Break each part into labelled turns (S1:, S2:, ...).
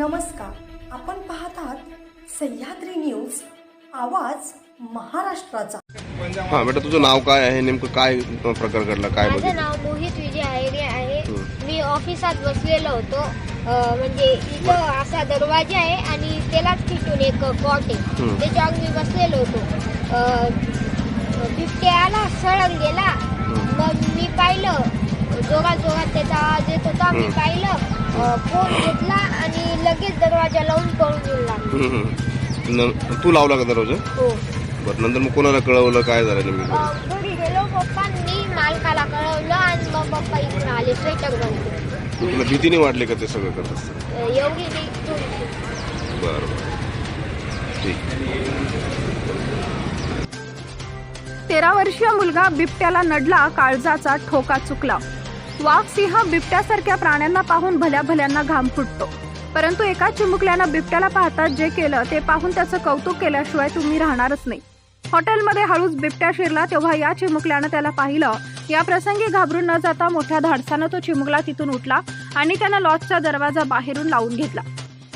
S1: नमस्कार. आपण पाहतात सह्याद्री न्यूज आवाज महाराष्ट्राचा.
S2: हा बेटा तुझं नाव काय आहे? नेमकं काय प्रकार घडला? काय
S3: माझं
S2: बघितलं?
S3: नाव मोहित विजय आहे. मी ऑफिसात बसलेलो होतो. अं, म्हणजे इथं असा दरवाजा आहे आणि त्यालाच खिचून एक कॉट आहे.
S2: हं.
S3: त्याच्यावर मी बसलेलो होतो. अं, बिबट्याला सळंग गेला. मग मी पाहिलं. जोरात जोरात त्याचा आवाज येत होता. मी. पाहिलं. अं, फोन घेतला आणि लगेच दरवाजा लावून पळून येऊ लागलो.
S2: हम्म, हम्म. न- तू लावला का दरवाजा?
S3: हो.
S2: बरं नंतर मग कोणाला कळवलं? काय झालं नेमकं?
S3: अं, घरी गेलो पप्पांनी मालकाला कळवलं आणि मग पप्पा इकडून आले स्वेटर
S2: तुला भीतीने वाटली का ते सगळं करत असताना?
S3: एवढी थोडीशी.
S2: बरं बरं. ठीक.
S4: तेरा वर्षीय मुलगा बिबट्याला नडला काळजाचा ठोका चुकला. वाघ सिंह बिबट्यासारख्या प्राण्यांना पाहून भल्या भल्यांना घाम फुटतो. परंतु एका चिमुकल्यानं बिबट्याला पाहताच जे केलं ते पाहून त्याचं कौतुक केल्याशिवाय तुम्ही राहणारच नाही. हॉटेलमध्ये हळूच बिबट्या शिरला तेव्हा या चिमुकल्यानं त्याला पाहिलं. या प्रसंगी घाबरून न जाता मोठ्या धाडसानं तो चिमुकला तिथून उठला आणि त्यानं लॉजचा दरवाजा बाहेरून लावून घेतला.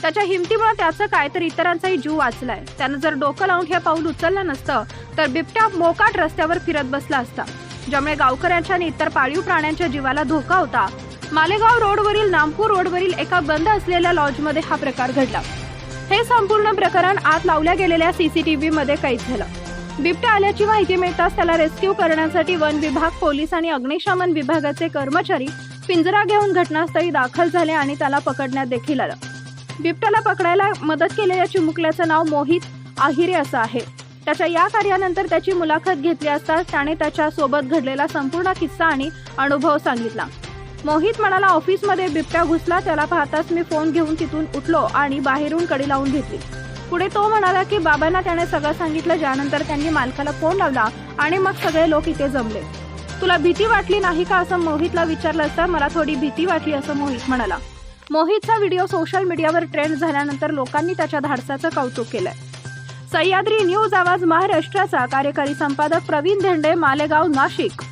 S4: त्याच्या हिमतीमुळे त्याचं काय तर इतरांचाही जीव वाचलाय. त्यानं जर डोकं लावून हे पाऊल उचललं नसतं तर बिबट्या मोकाट रस्त्यावर फिरत बसला असता. ज्यामुळे गावकऱ्यांच्या आणि इतर पाळीव प्राण्यांच्या जीवाला धोका होता. मालेगाव रोडवरील नामपूर रोडवरील एका बंद असलेल्या लॉजमध्ये हा प्रकार घडला. हे संपूर्ण प्रकरण आत लावल्या गेलेल्या सीसीटीव्ही मध्ये कैद झालं. बिबट्या आल्याची माहिती मिळताच त्याला रेस्क्यू करण्यासाठी वन विभाग पोलीस आणि अग्निशमन विभागाचे कर्मचारी पिंजरा घेऊन घटनास्थळी दाखल झाले आणि त्याला पकडण्यात देखील आलं. बिबट्याला पकडायला मदत केलेल्या चिमुकल्याचं नाव मोहित आहिरे असं आहे. त्याच्या या कार्यानंतर त्याची मुलाखत घेतली असता त्याने त्याच्या सोबत घडलेला संपूर्ण किस्सा आणि अनुभव सांगितला. मोहित म्हणाला ऑफिसमध्ये बिबट्या घुसला त्याला पाहताच मी फोन घेऊन तिथून उठलो आणि बाहेरून कडी लावून घेतली. पुढे तो म्हणाला की बाबांना त्याने सगळं सांगितलं ज्यानंतर त्यांनी मालकाला फोन लावला आणि मग सगळे लोक इथे जमले. तुला भीती वाटली नाही का? असं मोहितला विचारलं असता मला थोडी भीती वाटली असं मोहित म्हणाला. मोहितचा व्हिडिओ सोशल मीडियावर ट्रेंड झाल्यानंतर लोकांनी त्याच्या धाडसाचं कौतुक केलंय. सह्याद्री न्यूज आवाज महाराष्ट्राचा कार्यकारी संपादक प्रवीण धेंडे मालेगाव नाशिक.